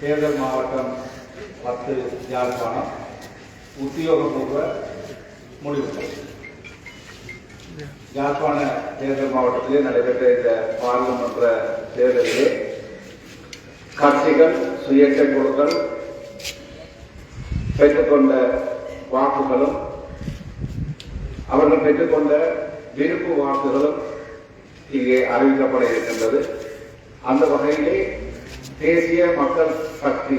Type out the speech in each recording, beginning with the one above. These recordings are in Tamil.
தேர்தல் மாவட்டம் பத்து யாழ்ப்பாணம். உத்தியோகபூர்வ முடிவு. யாழ்ப்பாண தேர்தல் மாவட்டத்திலே நடைபெற்ற இந்த பாராளுமன்ற தேர்தலிலே கட்சிகள் சுயேட்சை குழுக்கள் பெற்றுக்கொண்ட வாக்குகளும் அவர்கள் பெற்றுக்கொண்ட விருப்பு வாக்குகளும் இங்கே அறிவிக்கப்பட இருக்கின்றது. அந்த வகையிலே தேசிய மக்கள் சக்தி.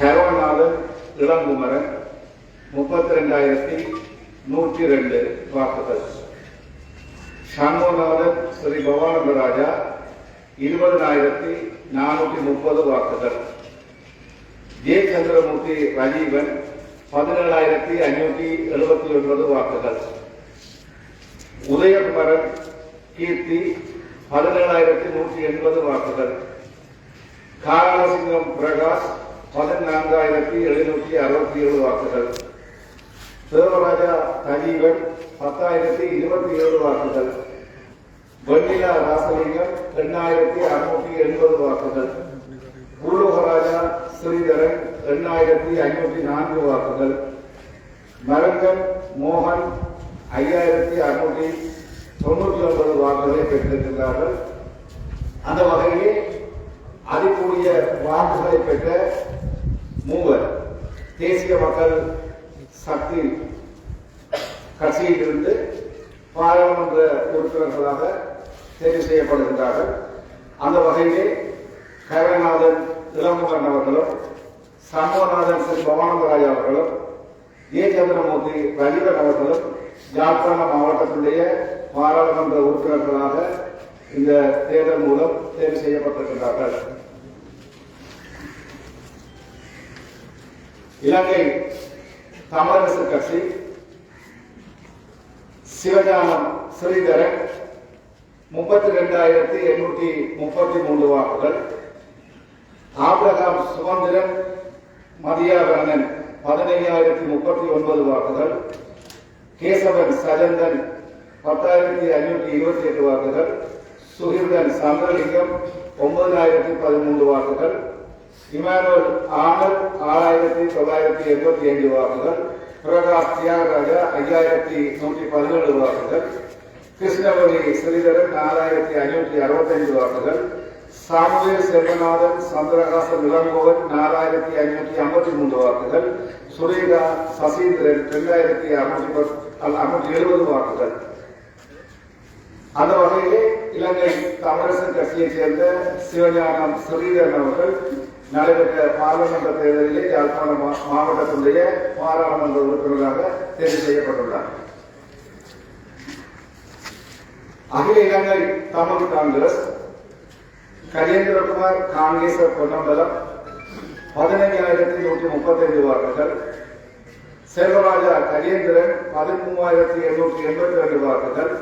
கருவநாதன் இளங்குமரன் முப்பத்தி ரெண்டாயிரத்தி நூற்றி ரெண்டு வாக்குகள். சண்முகநாதன் ஸ்ரீ பவானந்தராஜா இருபதனாயிரத்தி நானூற்றி முப்பது வாக்குகள். ஜே. சந்திரமூர்த்தி ரஜீவன் பதினேழாயிரத்தி ஐநூற்றி எழுபத்தி ஒன்பது வாக்குகள். உதயகுமரன் கீர்த்தி பதினேழாயிரத்தி நூற்றி எண்பது வாக்குகள். காரணசிங்கம் பிரகாஷ் பதினான்காயிரத்தி எழுநூற்றி அறுபத்தி ஏழு வாக்குகள். தேவராஜா தஜீவன் பத்தாயிரத்தி இருபத்தி ஏழு வாக்குகள். வெண்ணிலா ராசலிங்கம் எண்ணாயிரத்தி அறுநூற்றி எண்பது வாக்குகள். பூலோகராஜா ஸ்ரீதரன் எண்ணாயிரத்தி ஐநூற்றி நான்கு வாக்குகள். மரங்கன் மோகன் ஐயாயிரத்தி அறுநூற்றி தொண்ணூற்றி ஒன்பது வாக்குகளை பெற்றிருக்கின்றார்கள். அந்த வகையிலே அதிகூடிய வாக்குகளை பெற்ற மூவர் தேசிய மக்கள் சக்தி கட்சியிலிருந்து பாராளுமன்ற உறுப்பினர்களாக தேர்வு செய்யப்படுகின்றார்கள். அந்த வகையிலே கரநாதன் இளங்குமரன் அவர்களும் சண்முகநாதன் ஸ்ரீ பவானந்தராஜ் அவர்களும் ஏ. சந்திரமூர்த்தி ரஜீவன் அவர்களும் யாழ்ப்பாண மாவட்டத்தினுடைய பாராளுமன்ற உறுப்பினர்களாக இந்த தேர்தல் மூலம் தேர்வு செய்யப்பட்டிருக்கிறார்கள் இலங்கை தமிழரசு கட்சி சிவஞானம் ஸ்ரீதரன் முப்பத்தி ரெண்டாயிரத்தி எண்ணூற்றி முப்பத்தி மூன்று வாக்குகள் ஆபிரகாம் சுமந்திரன் மதியாவரணன் பதினையாயிரத்தி முப்பத்தி ஒன்பது வாக்குகள் கேசவன் சஜந்தன் பத்தாயிரத்தி ஐநூற்றி இருபத்தி எட்டு வாக்குகள் சுகிர்தன் சந்திரலிங்கம் ஒன்பதாயிரத்தி பதிமூன்று வாக்குகள் இமானுவல் ஆனந்த் ஆறாயிரத்தி தொள்ளாயிரத்தி எண்பத்தி ஐந்து வாக்குகள் பிரகாஷ் தியாகராஜா ஐயாயிரத்தி நூற்றி பதினேழு வாக்குகள் கிருஷ்ணவரி ஸ்ரீதரன் நாலாயிரத்தி ஐநூற்றி அறுபத்தைந்து வாக்குகள் சாமுவேல் செல்வநாதன் சந்திரகாசன் இளங்கோவன் நாலாயிரத்தி ஐநூற்றி ஐம்பத்தி மூன்று வாக்குகள் சுரேகா சசீந்திரன் ரெண்டாயிரத்தி அறுநூத்தி அறுநூத்தி எழுபது வாக்குகள் அந்த வகையிலே இலங்கை தமிழரசன் கட்சியைச் சேர்ந்த சிவஞானம் ஸ்ரீதரன் அவர்கள் நடைபெற்ற பாராளுமன்ற தேர்தலிலே யாழ்ப்பாண மா- மாவட்டத்தினுடைய பாராளுமன்ற உறுப்பினராக தேர்வு செய்யப்பட்டுள்ளார் அகில இலங்கை தமிழ் காங்கிரஸ் கஜேந்திரகுமார் காங்கேசர் பொன்னம்பலம் பதினைஞ்சாயிரத்தி நூற்றி முப்பத்தைந்து வாக்குகள். செல்வராஜா கஜேந்திரன் பதிமூவாயிரத்தி எண்ணூற்றி எண்பத்தி ரெண்டு வாக்குகள்.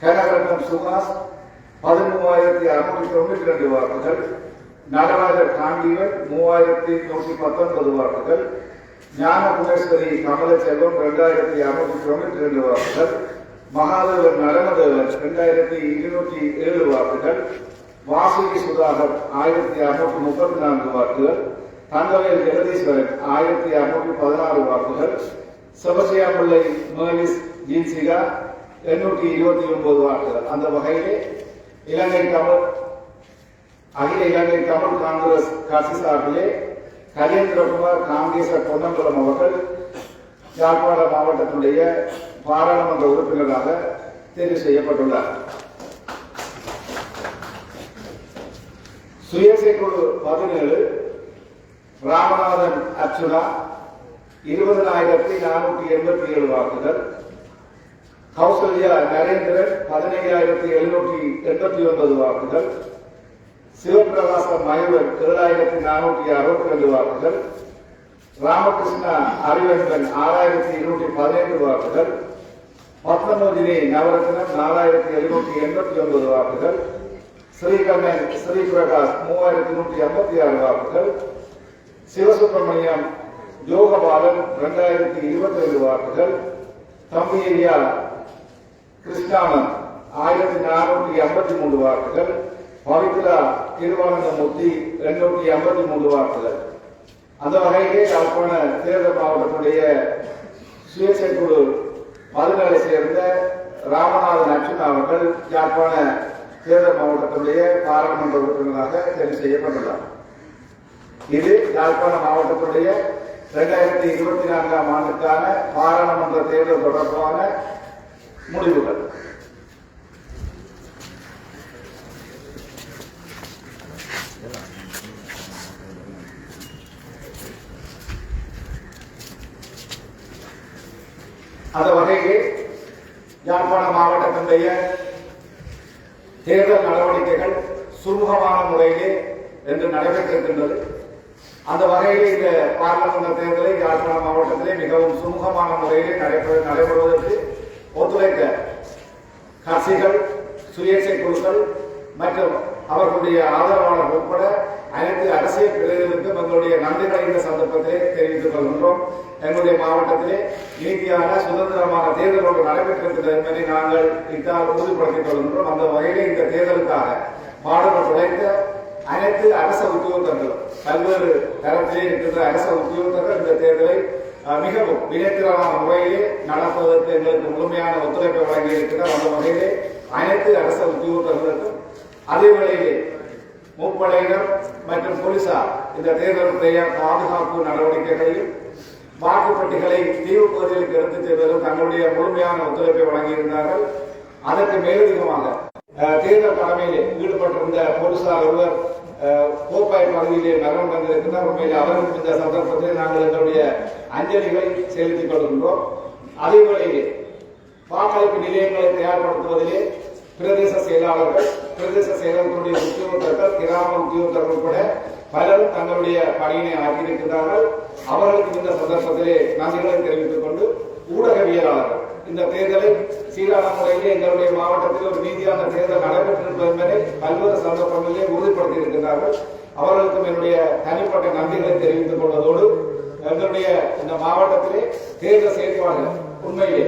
கனகரட்னம் சுகாஸ் பதிமூவாயிரத்தி அறுநூற்றி தொண்ணூற்றி ரெண்டு வாக்குகள். நடராஜர் காண்டிவன் மூவாயிரத்தி நூற்றி பத்தொன்பது வாக்குகள். ஞான குணேஸ்வரி கமலச்செல்வம் ரெண்டாயிரத்தி அறுநூற்றி தொண்ணூற்றி ரெண்டு வாக்குகள். மகாதேவன் நடனதேவன் ரெண்டாயிரத்தி இருநூற்றி ஏழு வாக்குகள். வாசுகி சுதாகர் ஆயிரத்தி அறுநூற்றி முப்பத்தி நான்கு வாக்குகள் தங்கவேல் ஜெகதீஸ்வரன் ஆயிரத்தி அறுநூற்றி பதினாறு வாக்குகள் சிவசியாம்பிள்ளை மேலிஸ் ஜின்சிகா எண்ணூற்றி இருபத்தி ஒன்பது வாக்குகள். அந்த வகையிலே இலங்கை தமிழ் அகில இலங்கை தமிழ் காங்கிரஸ் கட்சி சார்பிலே கஜேந்திரகுமார் காங்கேச பொன்னம்பலம் அவர்கள் யாழ்ப்பாண மாவட்டத்தினுடைய பாராளுமன்ற உறுப்பினராக தேர்வு செய்யப்பட்டுள்ளார். சுயேட்சை குழு பதினேழு ராமநாதன் அர்ச்சுனா இருபதனாயிரத்தி நானூற்றி எண்பத்தி ஏழு வாக்குகள். கௌசல்யா நரேந்திரன் பதினையாயிரத்தி எழுநூற்றி எண்பத்தி ஒன்பது வாக்குகள். சிவபிரகாச மயூரன் ஏழாயிரத்தி நானூற்றி அறுபத்தி ரெண்டு வாக்குகள். ராமகிருஷ்ணா அறிவன்பன் ஆறாயிரத்தி இருநூற்றி பதினைந்து வாக்குகள். பத்மநோதினி நவரத்னம் நாலாயிரத்தி எழுநூற்றி எண்பத்தி ஒன்பது வாக்குகள். ஸ்ரீகண்ணன் ஸ்ரீபிரகாஷ் மூவாயிரத்தி நூற்றி ஐம்பத்தி ஆறு வாக்குகள் சிவசுப்பிரமணியம் யோகபாலன் இரண்டாயிரத்தி இருபத்தி ஐந்து வாக்குகள் தம்பி ஐயா கிருஷ்ணானந்த் ஆயிரத்தி நானூற்றி ஐம்பத்தி மூன்று வாக்குகள் பவித்ரா திருவானந்தமூர்த்தி எண்ணூற்றி ஐம்பத்தி மூன்று வாக்குகள் அந்த வகையிலே யாழ்ப்பாண தேர்தல் மாவட்டத்துடைய சுயேட்சை குழு பதினேழை சேர்ந்த ராமநாதன் அர்ஜுன் அவர்கள் யாழ்ப்பாண தேர்தல் மாவட்டத்துடைய பாராளுமன்ற உறுப்பினராக தெரிவு செய்யப்பட்டுள்ளார். இது யாழ்ப்பாண மாவட்டத்துடைய இரண்டாயிரத்தி இருபத்தி நான்காம் ஆண்டுக்கான பாராளுமன்ற தேர்தல் தொடர்பான முடிவுகள். அந்த வகையில் யாழ்ப்பாண மாவட்டத்தினுடைய தேர்தல் நடவடிக்கைகள் சுமூகமான முறையிலே என்று நடைபெற்றிருக்கின்றது. அந்த வகையில் இந்த பாராளுமன்ற தேர்தலை யாழ்ப்பாண மாவட்டத்திலே மிகவும் சுமூகமான முறையிலே நடைபெற நடைபெறுவதற்கு ஒத்துழைத்த கட்சிகள் சுயேட்சை குழுக்கள் மற்றும் அவர்களுடைய ஆதரவாளர் உட்பட அனைத்து அரசியல் பிரிவுகளுக்கும் எங்களுடைய நன்றிகளை இந்த சந்தர்ப்பத்திலே தெரிவித்துக் கொள்கின்றோம். எங்களுடைய மாவட்டத்திலே நீதியான சுதந்திரமான தேர்தல் ஒன்று நடைபெற்றிருக்கிறது என்பதை நாங்கள் இத்தால் உறுதிப்படுத்திக் கொள்கின்றோம். அந்த வகையிலே இந்த தேர்தலுக்காக பாடுபட்டு உழைத்த அனைத்து அரச உத்தியோகத்தர்களும் பல்வேறு தரத்திலே இருக்கின்ற அரச உத்தியோகத்தர்கள் இந்த தேர்தலை மிகவும் வினைத்திறமான முறையிலே நடப்பதற்கு எங்களுக்கு முழுமையான ஒத்துழைப்பை வழங்கி இருக்கிறார் அந்த வகையிலே அனைத்து அரச உத்தியோகத்தர்களுக்கும் அதே வேளையிலே முப்படையினர் மற்றும் போலீசார் இந்த தேர்தலுடைய பாதுகாப்பு நடவடிக்கைகளையும் வாக்குப்பட்டிகளை தீவு பகுதிகளுக்கு எடுத்துச் செல்வதிலும் தங்களுடைய முழுமையான ஒத்துழைப்பை வழங்கியிருந்தார்கள். அதற்கு மேலதிகமாக தேர்தல் கடமையிலே ஈடுபட்டிருந்த போலீசார் ஒருவர் கோப்பாய் பகுதியிலே மரணம் வந்திருக்கின்றார் உண்மையில் அவரும் இந்த சந்தர்ப்பத்தில் நாங்கள் எங்களுடைய அஞ்சலிகளை செலுத்திக் கொள்கின்றோம். அதே வேளையிலே வாக்களிப்பு நிலையங்களை தயார்படுத்துவதிலே பிரதேச செயலாளர்கள் பிரதேச செயலர்களுடைய உத்தியோகத்தர்கள் கிராம உத்தியோகத்தர்கள் உட்பட பலர் தங்களுடைய பணியினை ஆக்கியிருக்கிறார்கள் அவர்களுக்கு இந்த சந்தர்ப்பத்திலே நன்றிகளை தெரிவித்துக் கொண்டு ஊடகவியலாளர்கள் இந்த தேர்தலை சீரான முறையிலே எங்களுடைய மாவட்டத்தில் ஒரு நீதியான தேர்தல் நடைபெற்றிருப்பது என்பதை பல்வேறு சந்தர்ப்பங்களிலே உறுதிப்படுத்தி இருக்கின்றார்கள் அவர்களுக்கும் என்னுடைய தனிப்பட்ட நன்றிகளை தெரிவித்துக் கொள்வதோடு எங்களுடைய இந்த மாவட்டத்திலே தேர்தல் செயற்பாடுகள் உண்மையிலே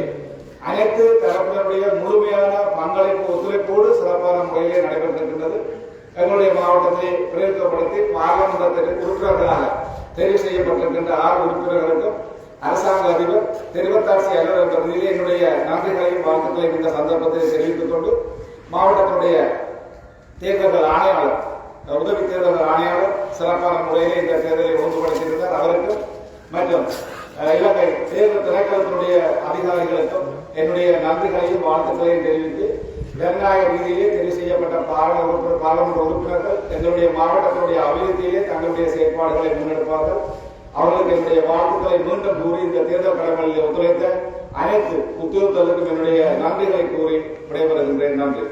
அனைத்து தரப்பினருடைய முழுமையான பங்களிப்பு ஒத்துழைப்போடு சிறப்பான முறையிலே நடைபெற்றிருக்கின்றது. எங்களுடைய மாவட்டத்தை பிரயோகப்படுத்தி பாராளுமன்றத்திற்கு உறுப்பினர்களாக தெரிவு செய்யப்பட்டிருக்கின்ற ஆறு உறுப்பினர்களுக்கும் அரசாங்க அதிபர் தெரிவத்தாட்சி அலுவலர் என்ற முறையிலே என்னுடைய நன்றிகளையும் வாழ்த்துக்களையும் இந்த சந்தர்ப்பத்தில் தெரிவித்துக் கொண்டு மாவட்டத்தினுடைய தேர்தல்கள் ஆணையாளர் உதவி தேர்தல் ஆணையாளர் சிறப்பான முறையிலே இந்த தேர்தலை ஒழுங்குபடுத்தியிருந்தார் அவருக்கும் மற்றும் இலங்கை தேர்தல் திணைக்களத்தினுடைய அதிகாரிகளுக்கும் என்னுடைய நன்றிகளையும் வாழ்த்துக்களையும் தெரிவித்து ஜனநாயக ரீதியிலே தெரிவு செய்யப்பட்ட பாராளுமன்ற உறுப்பினர் பாராளுமன்ற உறுப்பினர்கள் எங்களுடைய மாவட்டத்தினுடைய அபிவிருத்தியிலே தங்களுடைய செயற்பாடுகளை முன்னெடுப்பார்கள். அவர்களுக்கு என்னுடைய வாழ்த்துக்களை மீண்டும் கூறி இந்த தேர்தல் கடமைகளில் ஒத்துழைத்த அனைத்து உத்தியோகத்தர்களுக்கும் என்னுடைய நன்றிகளை கூறி விடைபெறுகின்றேன். நன்றி.